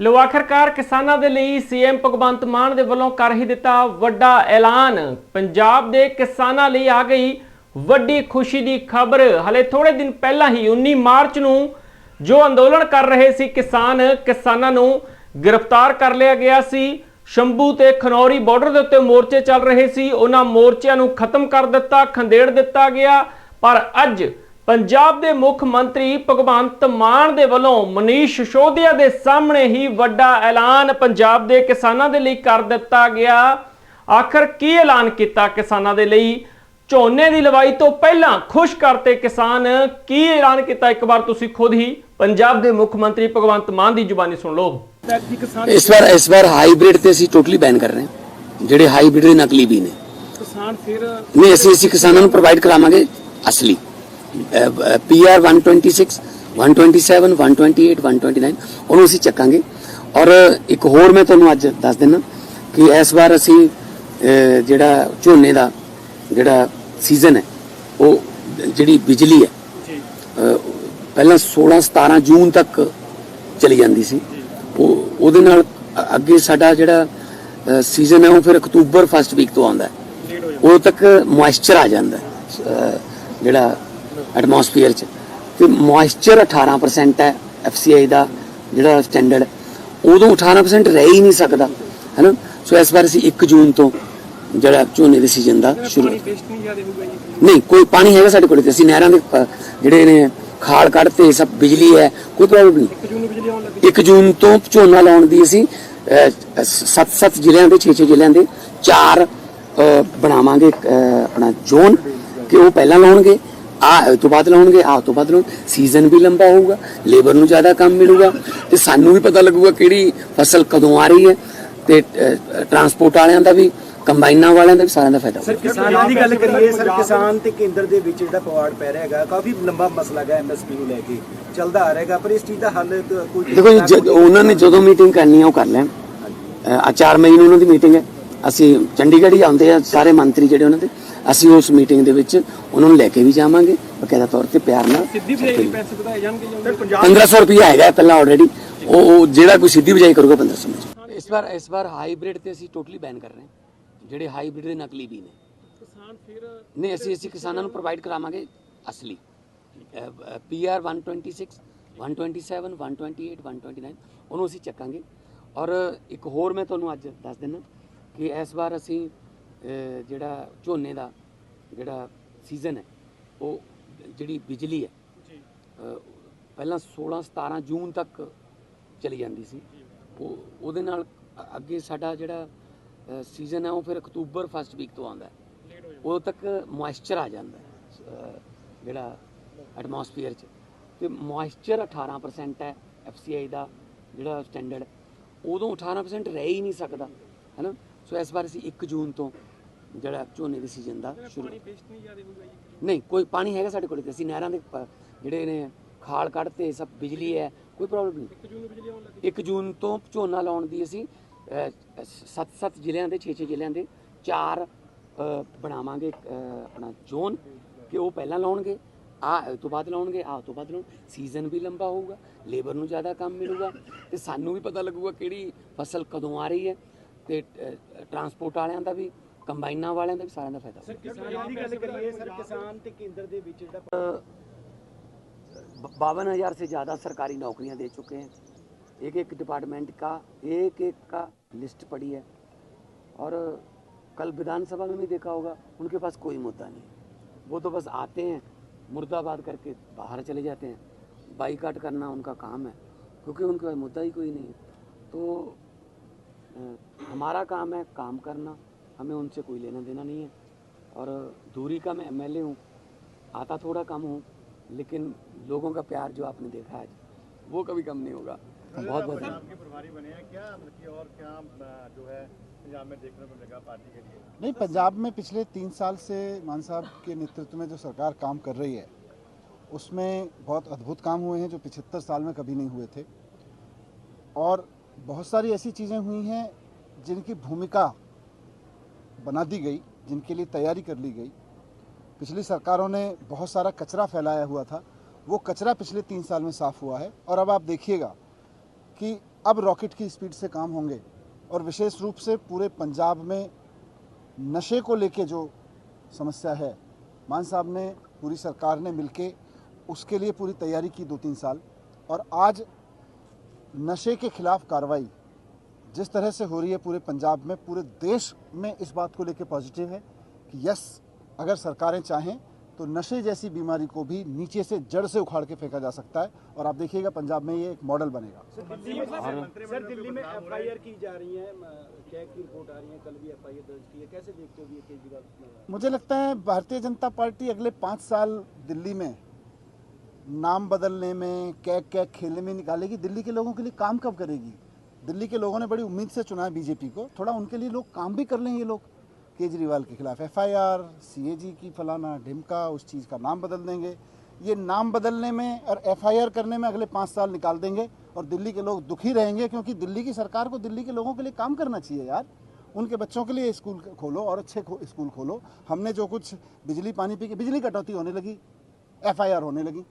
ਲੋ ਆਖਰਕਾਰ ਕਿਸਾਨਾਂ ਦੇ ਲਈ ਸੀਐਮ ਭਗਵੰਤ ਮਾਨ ਦੇ ਵੱਲੋਂ ਕਰ ਹੀ ਦਿੱਤਾ ਵੱਡਾ ਐਲਾਨ। ਪੰਜਾਬ ਦੇ ਕਿਸਾਨਾਂ ਲਈ ਆ ਗਈ ਵੱਡੀ ਖੁਸ਼ੀ ਦੀ ਖਬਰ। ਹਲੇ ਥੋੜੇ ਦਿਨ ਪਹਿਲਾਂ ਹੀ 19 ਮਾਰਚ ਨੂੰ ਜੋ ਅੰਦੋਲਨ ਕਰ ਰਹੇ ਸੀ ਕਿਸਾਨ, ਕਿਸਾਨਾਂ ਨੂੰ ਗ੍ਰਿਫਤਾਰ ਕਰ ਲਿਆ ਗਿਆ ਸੀ। ਸ਼ੰਭੂ ਤੇ ਖਨੌਰੀ ਬਾਰਡਰ ਦੇ ਉੱਤੇ ਮੋਰਚੇ ਚੱਲ ਰਹੇ ਸੀ। ਉਹਨਾਂ ਮੋਰਚਿਆਂ ਨੂੰ ਖਤਮ ਕਰ ਦਿੱਤਾ ਖੰਡੇੜ ਦਿੱਤਾ ਗਿਆ। ਪਰ ਅੱਜ ਪੰਜਾਬ ਦੇ ਮੁੱਖ ਮੰਤਰੀ ਭਗਵੰਤ ਮਾਨ ਦੇ ਵੱਲੋਂ ਮਨੀਸ਼ ਸਿਸੋਦੀਆ ਦੇ ਸਾਹਮਣੇ ਹੀ ਵੱਡਾ ਐਲਾਨ ਪੰਜਾਬ ਦੇ ਕਿਸਾਨਾਂ ਦੇ ਲਈ ਕਰ ਦਿੱਤਾ ਗਿਆ। ਆਖਰ ਕੀ ਐਲਾਨ ਕੀਤਾ ਕਿਸਾਨਾਂ ਦੇ ਲਈ? ਝੋਨੇ ਦੀ ਲਵਾਈ ਤੋਂ ਪਹਿਲਾਂ ਖੁਸ਼ ਕਰਤੇ ਕਿਸਾਨ ਕੀ ਐਲਾਨ ਕੀਤਾ? ਇੱਕ ਵਾਰ ਤੁਸੀਂ ਖੁਦ ਹੀ ਪੰਜਾਬ ਦੇ ਮੁੱਖ ਮੰਤਰੀ ਭਗਵੰਤ ਮਾਨ ਦੀ ਜ਼ੁਬਾਨੀ ਸੁਣ ਲਓ। ਇਸ ਵਾਰ ਇਸ ਵਾਰ ਹਾਈਬ੍ਰਿਡ ਤੇ ਅਸੀਂ ਟੋਟਲੀ ਬੈਨ ਕਰ ਰਹੇ ਹਾਂ। ਜਿਹੜੇ ਹਾਈਬ੍ਰਿਡ ਦੇ ਨਕਲੀ ਵੀ ਨੇ। ਕਿਸਾਨ ਫਿਰ ਨਹੀਂ ਅਸੀਂ ਅਸੀਂ ਕਿਸਾਨਾਂ ਨੂੰ ਪ੍ਰੋਵਾਈਡ ਕਰਾਵਾਂਗੇ ਅਸਲੀ। ਪੀਆਰ 126 127 128 129 ਉਹਨੂੰ ਅਸੀਂ ਚੱਕਾਂਗੇ। ਔਰ ਇੱਕ ਹੋਰ ਮੈਂ ਤੁਹਾਨੂੰ ਅੱਜ ਦੱਸ ਦਿੰਦਾ ਕਿ ਇਸ ਵਾਰ ਅਸੀਂ ਜਿਹੜਾ ਝੋਨੇ ਦਾ ਜਿਹੜਾ ਸੀਜ਼ਨ ਹੈ ਉਹ ਜਿਹੜੀ ਬਿਜਲੀ ਹੈ ਪਹਿਲਾਂ 16 17 ਜੂਨ ਤੱਕ ਚਲੀ ਜਾਂਦੀ ਸੀ। ਉਹ ਉਹਦੇ ਨਾਲ ਅੱਗੇ ਸਾਡਾ ਜਿਹੜਾ ਸੀਜ਼ਨ ਹੈ ਉਹ ਫਿਰ ਅਕਤੂਬਰ ਫਸਟ ਵੀਕ ਤੋਂ ਆਉਂਦਾ ਹੈ। ਉਦੋਂ ਤੱਕ ਮੋਇਸਚਰ ਆ ਜਾਂਦਾ ਜਿਹੜਾ ਐਟਮੋਸਫੀਅਰ ਚ। ਤੇ ਮੋਇਸਚਰ 18% ਹੈ ਐਫਸੀਆਈ ਦਾ ਜਿਹੜਾ ਸਟੈਂਡਰਡ ਉਦੋਂ 18% ਰਹਿ ਹੀ ਨਹੀਂ ਸਕਦਾ ਹੈਨਾ? ਸੋ ਇਸ ਵਾਰ ਅਸੀਂ 1 ਜੂਨ ਤੋਂ ਜਿਹੜਾ ਝੋਨੇ ਦੇ ਸੀਜ਼ਨ ਦਾ ਸ਼ੁਰੂ ਨਹੀਂ ਕੋਈ ਪਾਣੀ ਹੈਗਾ ਸਾਡੇ ਕੋਲ ਤੇ। ਅਸੀਂ ਨਹਿਰਾਂ ਦੇ ਜਿਹੜੇ ਨੇ ਖਾਲ ਕੱਢਤੇ ਸਭ ਬਿਜਲੀ ਹੈ ਕੋਈ ਪ੍ਰੋਬਲਮ ਨਹੀਂ। 1 ਜੂਨ ਨੂੰ ਬਿਜਲੀ ਆਉਣ ਲੱਗੀ। 1 ਜੂਨ ਤੋਂ ਝੋਨਾ ਲਾਉਣ ਦੀ ਅਸੀਂ 7-7 ਜ਼ਿਲ੍ਹਿਆਂ ਦੇ 6-6 ਜ਼ਿਲ੍ਹਿਆਂ ਦੇ ਚਾਰ ਬਣਾਵਾਂਗੇ ਆਪਣਾ ਜ਼ੋਨ ਕਿ ਉਹ ਪਹਿਲਾਂ ਲਾਉਣਗੇ। ਆ ਤੋਂ ਬਾਅਦ ਲਾਉਣਗੇ ਆ ਤੋਂ ਬਾਅਦ ਲਾਉਣ ਸੀਜ਼ਨ ਵੀ ਲੰਬਾ ਹੋਊਗਾ ਲੇਬਰ ਨੂੰ ਜ਼ਿਆਦਾ ਕੰਮ ਮਿਲੂਗਾ ਤੇ ਸਾਨੂੰ ਵੀ ਪਤਾ ਲੱਗੂਗਾ ਕਿਹੜੀ ਫਸਲ ਕਦੋਂ ਆ ਰਹੀ ਹੈ ਤੇ ਟਰਾਂਸਪੋਰਟ ਵਾਲਿਆਂ ਦਾ ਵੀ ਕੰਬਾਈਨਾਂ ਵਾਲਿਆਂ ਦਾ ਵੀ ਸਾਰਿਆਂ ਦਾ ਫਾਇਦਾ ਹੋਊਗਾ। ਕਿਸਾਨਾਂ ਦੀ ਗੱਲ ਕਰੀਏ ਸਰ ਕਿਸਾਨ ਤੇ ਕੇਂਦਰ ਦੇ ਵਿੱਚ ਜਿਹੜਾ ਪਵਾੜ ਪੈ ਰਿਹਾ ਹੈਗਾ ਕਾਫੀ ਲੰਬਾ ਮਸਲਾ ਹੈਗਾ ਐਮਐਸਪੀ ਨੂੰ ਲੈ ਕੇ ਚੱਲਦਾ ਆ ਰਿਹਾਗਾ ਪਰ ਇਸ ਚੀਜ਼ ਦਾ ਹੱਲ ਕੋਈ ਦੇਖੋ ਉਹਨਾਂ ਨੇ ਜਦੋਂ ਮੀਟਿੰਗ ਕਰਨੀ ਹੈ ਉਹ ਕਰ ਲੈਣ। ਆ 4 ਮਈ ਨੂੰ ਉਹਨਾਂ ਦੀ ਮੀਟਿੰਗ ਹੈ। ਅਸੀਂ ਚੰਡੀਗੜ੍ਹ ਹੀ ਆਉਂਦੇ ਆ ਸਾਰੇ ਮੰਤਰੀ ਜਿਹੜੇ ਉਹਨਾਂ ਦੇ ਅਸੀਂ ਉਸ ਮੀਟਿੰਗ ਦੇ ਵਿੱਚ ਉਹਨਾਂ ਨੂੰ ਲੈ ਕੇ ਵੀ ਜਾਵਾਂਗੇ ਬਕਾਇਦਾ ਤੌਰ ਤੇ ਪਿਆਰ ਨਾਲ। ਸਿੱਧੀ ਬਜਾਈ ਪੈਸੇ ਵਧਾਏ ਜਾਣਗੇ ਜੀ ਪੰਜਾਬ 1500 ਰੁਪਇਆ ਹੈਗਾ ਪਹਿਲਾਂ ਆਲਰੇਡੀ ਉਹ ਉਹ ਜਿਹੜਾ ਕੋਈ ਸਿੱਧੀ ਬਜਾਈ ਕਰੂਗਾ 1500 ਵਿੱਚ ਇਸ ਵਾਰ ਇਸ ਵਾਰ ਹਾਈਬ੍ਰਿਡ ਤੇ ਅਸੀਂ ਟੋਟਲੀ ਬੈਨ ਕਰ ਰਹੇ ਹਾਂ। ਜਿਹੜੇ ਹਾਈਬ੍ਰਿਡ ਦੇ ਨਕਲੀ ਵੀ ਨੇ ਕਿਸਾਨ ਫਿਰ ਨਹੀਂ ਅਸੀਂ ਅਸੀਂ ਕਿਸਾਨਾਂ ਨੂੰ ਪ੍ਰੋਵਾਈਡ ਕਰਾਵਾਂਗੇ ਅਸਲੀ। ਪੀਆਰ 126 127 128 129 ਉਹਨੂੰ ਅਸੀਂ ਚੱਕਾਂਗੇ। ਔਰ ਇੱਕ ਹੋਰ ਮੈਂ ਤੁਹਾਨੂੰ ਅੱਜ ਦੱਸ ਦਿੰਦਾ। ਕਿ ਇਸ ਵਾਰ ਅਸੀਂ ਜਿਹੜਾ ਝੋਨੇ ਦਾ ਜਿਹੜਾ ਸੀਜ਼ਨ ਹੈ ਉਹ ਜਿਹੜੀ ਬਿਜਲੀ ਹੈ ਜੀ। ਪਹਿਲਾਂ 16 17 ਜੂਨ ਤੱਕ ਚਲੀ ਜਾਂਦੀ ਸੀ। ਉਹ ਉਹਦੇ ਨਾਲ ਅੱਗੇ ਸਾਡਾ ਜਿਹੜਾ ਸੀਜ਼ਨ ਹੈ ਉਹ ਫਿਰ ਅਕਤੂਬਰ ਫਸਟ ਵੀਕ ਤੋਂ ਆਉਂਦਾ ਹੈ। ਉਦੋਂ ਤੱਕ ਮੋਇਸਚਰ ਆ ਜਾਂਦਾ ਹੈ ਜਿਹੜਾ ਐਟਮੋਸਫੀਅਰ ਚ। ਤੇ ਮੋਇਸਚਰ 18% ਹੈ ਐਫਸੀਆਈ ਦਾ ਜਿਹੜਾ ਸਟੈਂਡਰਡ ਉਦੋਂ 18% ਰਹਿ ਹੀ ਨਹੀਂ ਸਕਦਾ ਹੈਨਾ ਸੋ ਇਸ ਵਾਰ ਅਸੀਂ 1 ਜੂਨ ਤੋਂ ਜਿਹੜਾ ਝੋਨੇ ਦੇ ਸੀਜ਼ਨ ਦਾ ਸ਼ੁਰੂ ਨਹੀਂ ਕੋਈ ਪਾਣੀ ਹੈਗਾ ਸਾਡੇ ਕੋਲ ਤੇ। ਅਸੀਂ ਨਹਿਰਾਂ ਦੇ ਜਿਹੜੇ ਨੇ ਖਾਲ ਕੱਢਤੇ ਸਭ ਬਿਜਲੀ ਹੈ ਕੋਈ ਪ੍ਰੋਬਲਮ ਨਹੀਂ। 1 ਜੂਨ ਨੂੰ ਬਿਜਲੀ ਆਉਣ ਲੱਗੀ 1 ਜੂਨ ਤੋਂ ਝੋਨਾ ਲਾਉਣ ਦੀ ਅਸੀਂ 7-7 ਜ਼ਿਲ੍ਹਿਆਂ ਦੇ 6-6 ਜ਼ਿਲ੍ਹਿਆਂ ਦੇ ਚਾਰ ਬਣਾਵਾਂਗੇ ਆਪਣਾ ਜ਼ੋਨ ਕਿ ਉਹ ਪਹਿਲਾਂ ਲਾਉਣਗੇ ਆ ਤੋਂ ਬਾਅਦ ਲਾਉਣਗੇ ਆ ਤੋਂ ਬਾਅਦ ਲਾਉਣ। ਸੀਜ਼ਨ ਵੀ ਲੰਬਾ ਹੋਊਗਾ ਲੇਬਰ ਨੂੰ ਜ਼ਿਆਦਾ ਕੰਮ ਮਿਲੂਗਾ ਤੇ ਸਾਨੂੰ ਵੀ ਪਤਾ ਲੱਗੂਗਾ ਕਿਹੜੀ ਫਸਲ ਕਦੋਂ ਆ ਰਹੀ ਹੈ। ਤੇ ਟਰਾਂਸਪੋਰਟ ਵਾਲਿਆਂ ਦਾ ਵੀ ਕੰਬਾਈਨਾਂ ਵਾਲਿਆਂ ਦਾ ਵੀ ਸਾਰਿਆਂ ਦਾ ਫਾਇਦਾ ਹੋਊਗਾ ਕਿਸਾਨਾਂ ਦੀ ਗੱਲ ਕਰੀਏ ਸਰ ਕਿਸਾਨ ਤੇ ਕੇਂਦਰ ਦੇ ਵਿੱਚ ਜਿਹੜਾ बावन हजार से ज़्यादा सरकारी नौकरियां दे चुके हैं एक एक डिपार्टमेंट का एक एक का लिस्ट पड़ी है और कल विधानसभा में भी देखा होगा उनके पास कोई मुद्दा नहीं है वो तो बस आते हैं मुर्दाबाद करके बाहर चले जाते हैं बाईकाट करना उनका काम है क्योंकि उनके पास मुद्दा ही कोई नहीं है तो अ, हमारा काम है काम करना हमें उनसे कोई लेना देना नहीं है। और दूरी का मैं एमएलए हूँ आता थोड़ा कम हूँ लेकिन लोगों का प्यार जो आपने देखा है वो कभी कम नहीं होगा। बहुत बहुत धन्यवाद। प्रभारी बने हैं क्या? मतलब और क्या जो है पंजाब में देखने को मिलेगा पार्टी के लिए? नहीं पंजाब में पिछले तीन साल से मान साहब के नेतृत्व में जो सरकार काम कर रही है उसमें बहुत अद्भुत काम हुए हैं जो पिछहत्तर साल में कभी नहीं हुए थे। और बहुत सारी ऐसी चीज़ें हुई हैं जिनकी भूमिका बना दी गई, जिनके लिए तैयारी कर ली गई। पिछली सरकारों ने बहुत सारा कचरा फैलाया हुआ था। वो कचरा पिछले तीन साल में साफ़ हुआ है। और अब आप देखिएगा कि अब रॉकेट की स्पीड से काम होंगे। और विशेष रूप से पूरे पंजाब में नशे को लेके जो समस्या है, मान साहब ने, पूरी सरकार ने मिलके उसके लिए पूरी तैयारी की दो तीन साल। और आज नशे के खिलाफ कार्रवाई जिस तरह से हो रही है पूरे पंजाब में पूरे देश में इस बात को लेकर पॉजिटिव है कि यस अगर सरकारें चाहें तो नशे जैसी बीमारी को भी नीचे से जड़ से उखाड़ के फेंका जा सकता है। और आप देखिएगा पंजाब में ये एक मॉडल बनेगा। सर दिल्ली में एफआईआर की जा रही है की रिपोर्ट आ रही है कल भी एफआईआर दर्ज की है। कैसे देखते हो ये केजरीवाल मुझे लगता है भारतीय जनता पार्टी अगले पाँच साल दिल्ली में नाम बदलने में कैक कैक खेलने में निकालेगी। दिल्ली के लोगों के लिए काम कब करेगी? दिल्ली के लोगों ने बड़ी उम्मीद से चुना है बीजेपी को। थोड़ा उनके लिए लोग काम भी कर लें ये लोग। केजरीवाल के खिलाफ एफआईआर सीएजी की फलाना ढिमका उस चीज़ का नाम बदल देंगे। ये नाम बदलने में और एफआईआर करने में अगले पाँच साल निकाल देंगे और दिल्ली के लोग दुखी रहेंगे क्योंकि दिल्ली की सरकार को दिल्ली के लोगों के लिए काम करना चाहिए यार। उनके बच्चों के लिए स्कूल खोलो और अच्छे खो, स्कूल खोलो। हमने जो कुछ बिजली पानी पी के बिजली कटौती होने लगी एफआईआर होने लगी।